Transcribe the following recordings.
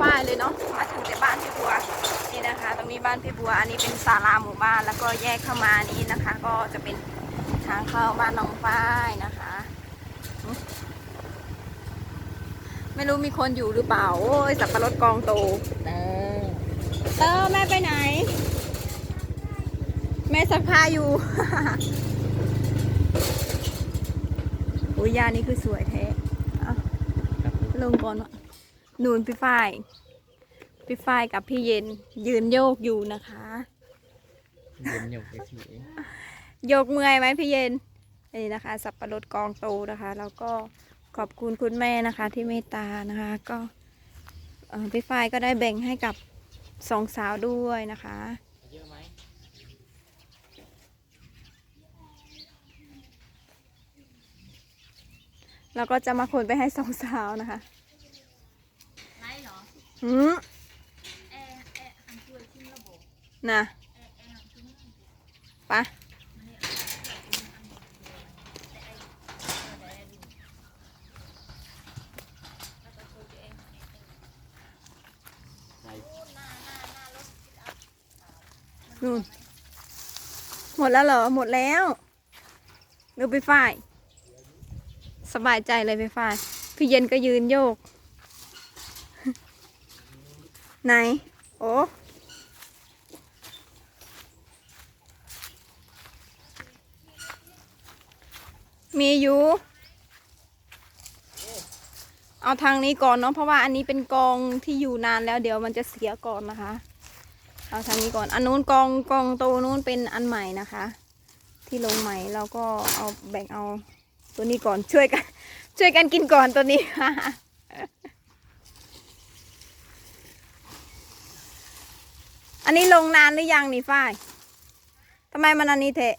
ฝ้ายเลยเนาะมาถึงแต่บ้านพี่บัวนี่นะคะ ตรงนี้บ้านพี่บัว อันนี้เป็นศาลาหมู่บ้านแล้วก็แยกเข้ามานี้นะคะ ก็จะเป็นทางเข้าบ้านน้องฝ้ายนะคะ ไม่รู้มีคนอยู่หรือเปล่าโอ้ยสับปะรดกองโตเออเตอแม่ไปไหน แม่ซักผ้าอยู่อุ้ยยานี่คือสวยแท้เอาครับผมลงก่อนวะ นูนพี่ฝ้าย พี่ฝ้ายกับพี่เย็น ยืนโยกอยู่นะคะ เย็นหยกไปสิโยกเมื่อยไหมพี่เย็น นี่นะคะ สับปะรดกองโตนะคะ แล้วก็ขอบคุณคุณแม่นะคะ ที่เมตตานะคะ ก็เอ่อพี่ฝ้ายก็ได้แบ่งให้กับสองสาวด้วยนะคะเยอะไหมแล้วก็จะมาขนไปให้สองสาวนะคะไล่เหร อหืมแอร์แออันช่วยทิ้งระบบนะแอร์แอร์อันทิ้งระบบไปะมันเนี่ยเอาไปทิ้งอันนี้แต่ไอ้เออแต่ไอ้ดูแล้วก็ช่วยตัวเองอันหรอหมดแล้วเหรอ หมดแล้วดูพี่ฝ้าย สบายใจเลยพี่ฝ้าย พี่เย็นก็ยืนโยก ไหน โอ้มีอยู่ เอาทางนี้ก่อนเนาะเพราะว่าอันนี้เป็นกองที่อยู่นานแล้วเดี๋ยวมันจะเสียก่อนนะคะ เอาทางนี้ก่อน อันนู้นกองกองโตนู้นเป็นอันใหม่นะคะ ที่ลงใหม่เราก็เอาแบ่งเอาตัวนี้ก่อนช่วยกัน ช่วยกันกินก่อนตัวนี้ อันนี้ลงนานหรือยังนี่ฝ้ายทำไมมันอันนี้เทะ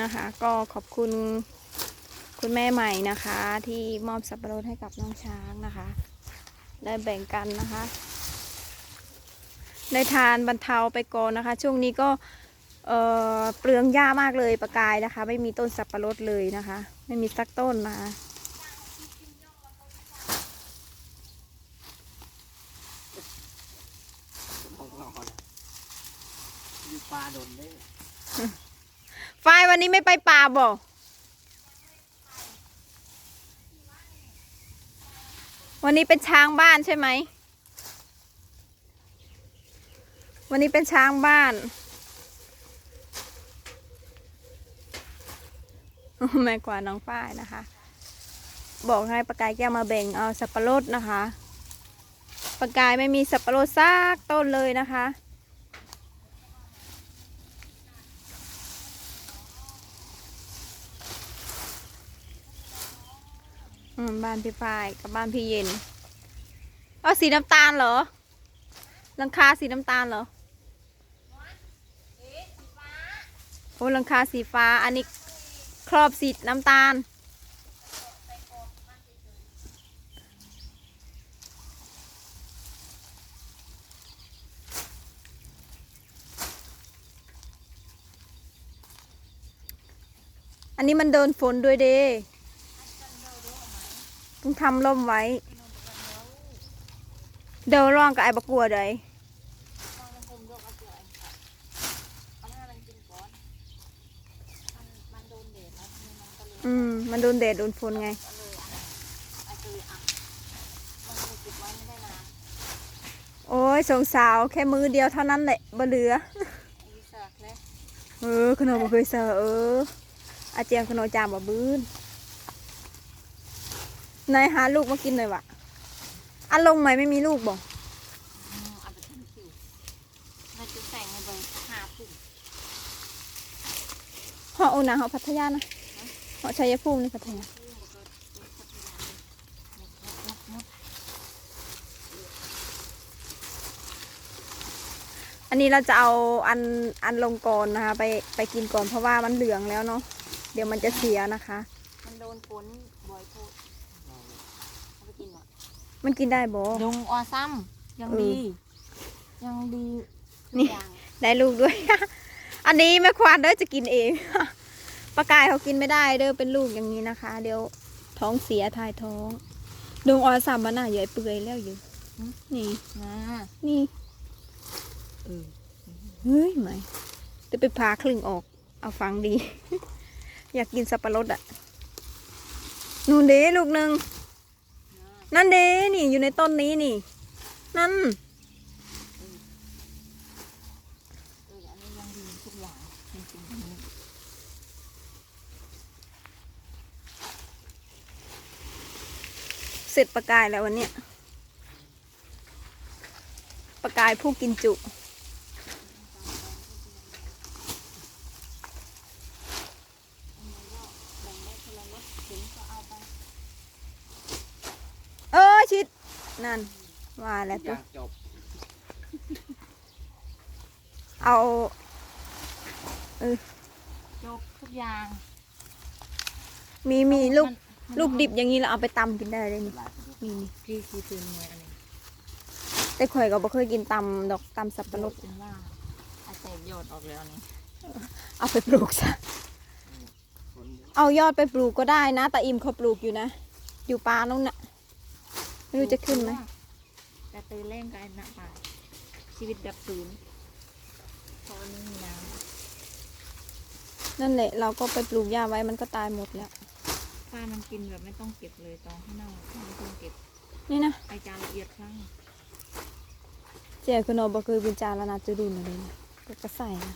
นะคะ ก็ขอบคุณคุณแม่ใหม่นะคะ ที่มอบสับปะรดให้กับน้องช้างนะคะ ได้แบ่งกันนะคะ ได้ทานบรรเทาไปก่อนนะคะ ช่วงนี้ก็เออเปลืองหญ้ามากเลยประกายนะคะ ไม่มีต้นสับปะรดเลยนะคะ ไม่มีสักต้นนะคะ ของนอนอยู่ ปลาโดนได้ฝ้ายวันนี้ไม่ไปป่าบ่วันนี้เป็นช้างบ้านใช่ไหม วันนี้เป็นช้างบ้านแม่กว่าน้องฝ้ายนะคะ บอกให้ปากกายแก้วมาแบ่งเอาสับปะรดนะคะปากกายไม่มีสับปะรดซากต้นเลยนะคะ บ้านพี่ฝ้ายกับบ้านพี่เย็นเอาสีน้ำตาลเหรอหลังคาสีน้ำตาลเหรอโอ้หลังคาสีฟ้าอันนี้ครอบสีน้ำตาล อันนี้มันโดนฝนด้วยเด้ ต้องทำร่มไว้ เดี๋ยวร้องกับไอ้บกกัวเลยลองมาคุมโรคเอาเสือเอาให้มันกินก่อนมันมันโดนแดดแล้วทีนี้มันก็เลยอืม มันโดนแดดโดนฝนไงก็เลยอะไอ้ก็เลยอะมันก็เลยเก็บไว้ไม่ได้นานโอ้ยสงสาวแค่มือเดียวเท่านั้นแหละบ่เหลือไอ้วิสากเลยเออขนมบ่เคยเซอเอออาเจียงขนมจามบ่บื้น นายหาลูกมากินหน่อยวะอันลงไหมไม่มีลูกบ่อืมเอาไปทิ้งคิวเราจะแต่งในเบอร์ห้าปุ่มเหาะอุนะเหาะพัทยานะเหาะชัยภูมินี่พัทยาพุ่มก็เกิดเป็นพัทยาเลยมดมดมดอันนี้เราจะเอาอันอันลงก่อนนะคะ ไปไปกินก่อนเพราะว่ามันเหลืองแล้วเนาะเดี๋ยวมันจะเสียนะคะ มันโดนฝนบ่อยโพดเอาไปกินวะ มันกินได้บ่ ดงออซัมยังเออดี ยังดีทุกนี่ อย่างได้ลูกด้วย อันนี้แม่ควานเด้อจะกินเอง ปลากายเขากินไม่ได้เด้อเป็นลูกอย่างนี้นะคะ เดี๋ยวท้องเสียทายท้องดวงออสามมันน่ะใหญ่เปื่อยแล้วอยู่นี่ นะนี่เออเฮ้ยไม่จะไปพาคลึงออก เอาฟังดี อยากกินสับปะรดอะ นู่นเด้ลูกหนึ่ง นั่นเด้นี่อยู่ในต้นนี้นี่ นั่นเอออันนี้ยังดีทุกอย่างจริงๆอันนี้เสร็จปลากายแล้ววันเนี้ยปลากายผู้กินจุแบ่งได้คนละรถถึงก็เอาไป เออชิด นั่น ว่าแล้วอตัวยากจบเอา จบทุกอย่างมีมีลูก มันมันลูกดิบอย่างนี้เราเอาไปตำกินได้เลยนี่หลายคนนี่นี่พี่คือตื่นมวยอันนี้แต่ข่อยก็บ่เคยกินตำดอกตำสับปะรดเป็นว่าอาแตกยอดออกแล้วนี่เอาไปปลูกซะคนเอายอดไปปลูกก็ได้นะตาอิมเขาปลูกอยู่นะ อยู่ป่านู้นน่ะ ไม่รู้จะขึ้นไหมแต่ตื่นเล่นกันนะป่าชีวิตแบบศูนย์เพราะไม่มีน้นั่นแหละเราก็ไปปลูกหญ้าไว้มันก็ตายหมดแล้วำป้ามันกินแบบไม่ต้องเก็บเลยตอนที่เน่าไม่ต้องเก็บ นี่นะไอจานละเอียดครั้งเจ้าคุณโนบ่เคยเป็นจานแล้วนะจะดูหน่อยเลยนะก็จะใส่นะ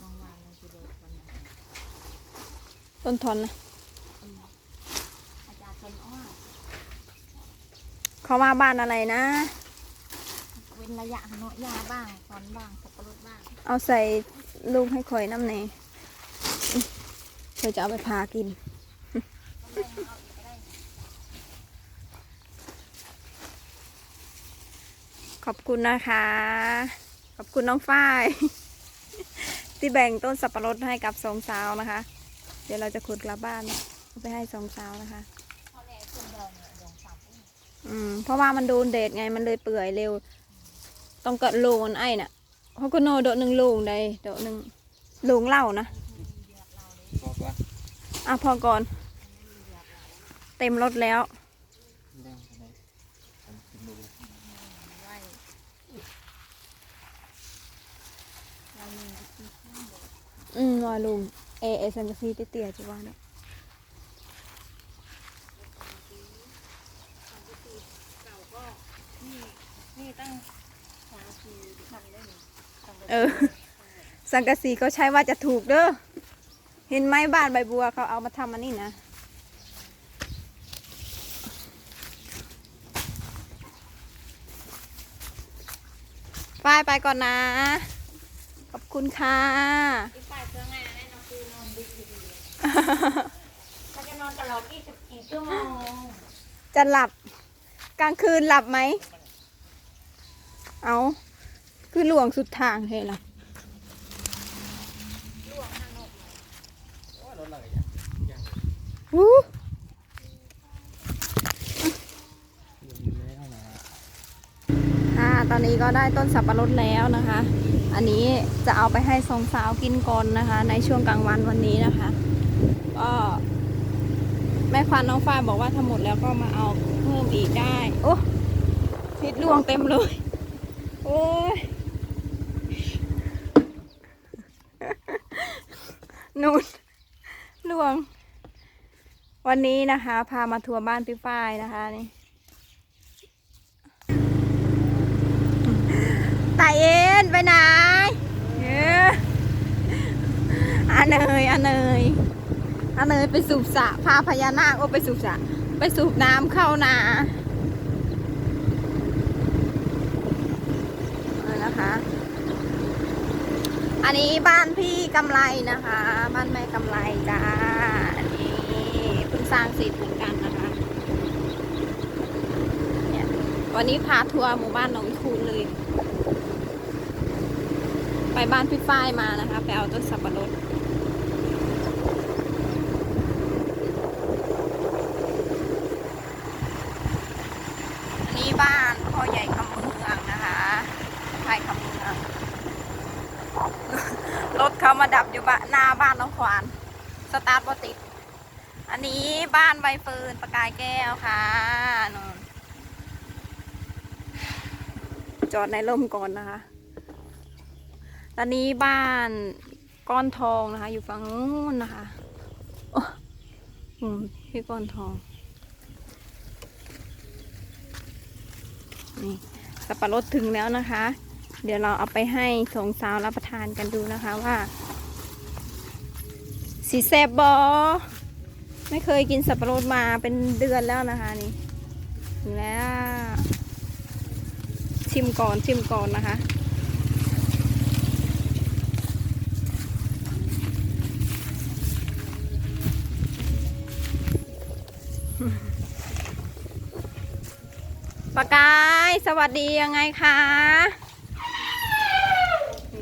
ลองวางเลยทีเดียววันนั้น ต้นทอนนะอาจารย์คนอ้อเขามาบ้านอะไรนะเว้นระยะเนาะยาบ้างตอนบ้างสับปะรดบ้าง เอาใส่ลูกให้ข่อยน้ำเนเธอจะเอาไปพากินขอบคุณนะคะ ขอบคุณน้องฝ้าย ที่แบ่งต้นสับปะรดให้กับสองสาวนะคะเดี๋ยวเราจะขุดกลับบ้านเอาไปให้สองสาวนะคะเขาแรกคนเดียวเนี่ยลงสามอุ้ยอืม เพราะว่ามันโดนแดดไงมันเลยเปื่อยเร็ว ต้องกระโลนไอ้น่ะเขาก็โนโดดหนึ่งโลงได้โดดหนึ่งโลงเหล่านะบอกว่าอะพอก่อน เต็มรถแล้วเรื่องอะไรผมกินดูไล่ไล่มือที่ข้างบนอืมว่าลุง เอเอสังกะสีเตี้ยๆจะว่าเนาะเก่าก็นี่นี่ตั้งสามสี่ทำได้หนึ่งทำได้เออ สังกะสีก็ใช้ว่าจะถูกเด้อ เห็นไหมบ้านใบบัวเขาเอามาทำอันนี้นะไปไปก่อนนะ ขอบคุณค่ะ เขาจะนอนตลอด 24 ชั่วโมงจะหลับ กลางคืนหลับไหม เอาคือหลวงสุดทางเฮ้ยล่ะล่วงห้านกโอ้ยรถอะไรอย่างอย่างวู้อยู่แล้วนะค่ะ ตอนนี้ก็ได้ต้นสับปะรดแล้วนะคะ อันนี้จะเอาไปให้สองสาวกินก่อนนะคะ ในช่วงกลางวันวันนี้นะคะ ก็ แม่ควานน้องฝ้ายบอกว่าถ้าหมดแล้วก็มาเอาเพิ่มอีกได้ โอ้พิษลวงเต็มเลย โอ้ยนูนลวง วันนี้นะคะ พามาทัวร์บ้านพี่ฝ้ายนะคะนี่ตายเอ็นไปไหน เอ้ออันเนยอันเนย อันเนยไปสูบสระพาพญานาคโอไปสูบสระไปสูบน้ำเข้านาเออนะคะ อันนี้บ้านพี่กำไรนะคะ บ้านแม่กำไรจ้าอันนี้เพิ่งสร้างเสร็จเหมือนกันนะคะเนี่ยวันนี้พาทัวร์หมู่บ้านหนองคูนเลย ไปบ้านพี่ฝ้ายมานะคะ ไปเอาต้นสับปะรดอันนี้บ้านพ่อใหญ่คำเมืองนะคะไผ่ รถเขามาดับอยู่บะหน้าบ้านน้องขวาน สตาร์ทบติด อันนี้บ้านใบเฟิร์นประกายแก้วค่ะนนจอดในร่มก่อนนะคะตอนนี้บ้านก้อนทองนะคะ อยู่ฝั่งนู้นนะคะอืมพี่ก้อนทอง นี่สับปะรดถึงแล้วนะคะ เดี๋ยวเราเอาไปให้สองสาวรับประทานกันดูนะคะว่า สีแซบบอไม่เคยกินสับปะรดมาเป็นเดือนแล้วนะคะนี่แล้วชิมก่อนชิมก่อนนะคะปากาย สวัสดียังไงคะ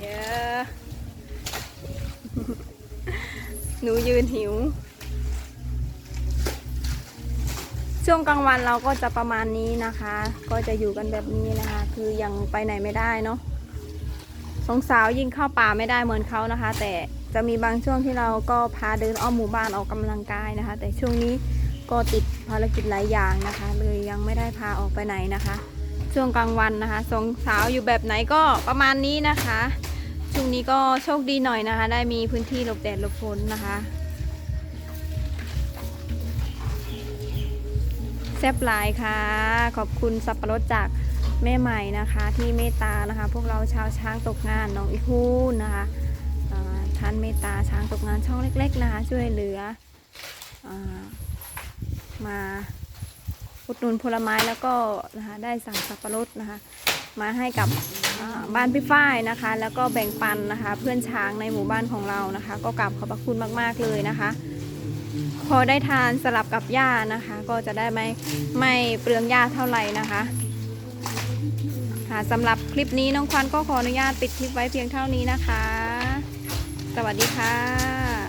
เยอะ หนูยืนหิว ช่วงกลางวันเราก็จะประมาณนี้นะคะ ก็จะอยู่กันแบบนี้นะคะ คือยังไปไหนไม่ได้เนาะสองสาวยิ่งเข้าป่าไม่ได้เหมือนเขานะคะ แต่จะมีบางช่วงที่เราก็พาเดินอ้อมหมู่บ้านออกกำลังกายนะคะ แต่ช่วงนี้ก็ติดภารกิจหลายอย่างนะคะ เลยยังไม่ได้พาออกไปไหนนะคะ ช่วงกลางวันนะคะสองสาวอยู่แบบไหนก็ประมาณนี้นะคะ ช่วงนี้ก็โชคดีหน่อยนะคะ ได้มีพื้นที่หลบแดดหลบฝนนะคะแซ่บหลายค่ะ ขอบคุณสับปะรดจากแม่ใหม่นะคะ ที่เมตตานะคะ พวกเราชาวช้างตกงานน้องอีฮูนนะคะท่านเมตตาช้างตกงานช่องเล็ก ๆ นะคะ ช่วยเหลืออมาอุดหนุนผลไม้แล้วก็นะคะได้สั่งสับปะรดนะคะ มาให้กับ บ้านพี่ฝ้ายนะคะ แล้วก็แบ่งปันนะคะ เพื่อนช้างในหมู่บ้านของเรานะคะ ก็กราบขอบพระคุณมากๆเลยนะคะ พอได้ทานสลับกับหญ้านะคะ ก็จะได้ไม่ไม่เปลืองหญ้าเท่าไหร่นะคะค่ะสำหรับคลิปนี้น้องควันก็ขออนุญาตปิดคลิปไว้เพียงเท่านี้นะคะ สวัสดีค่ะ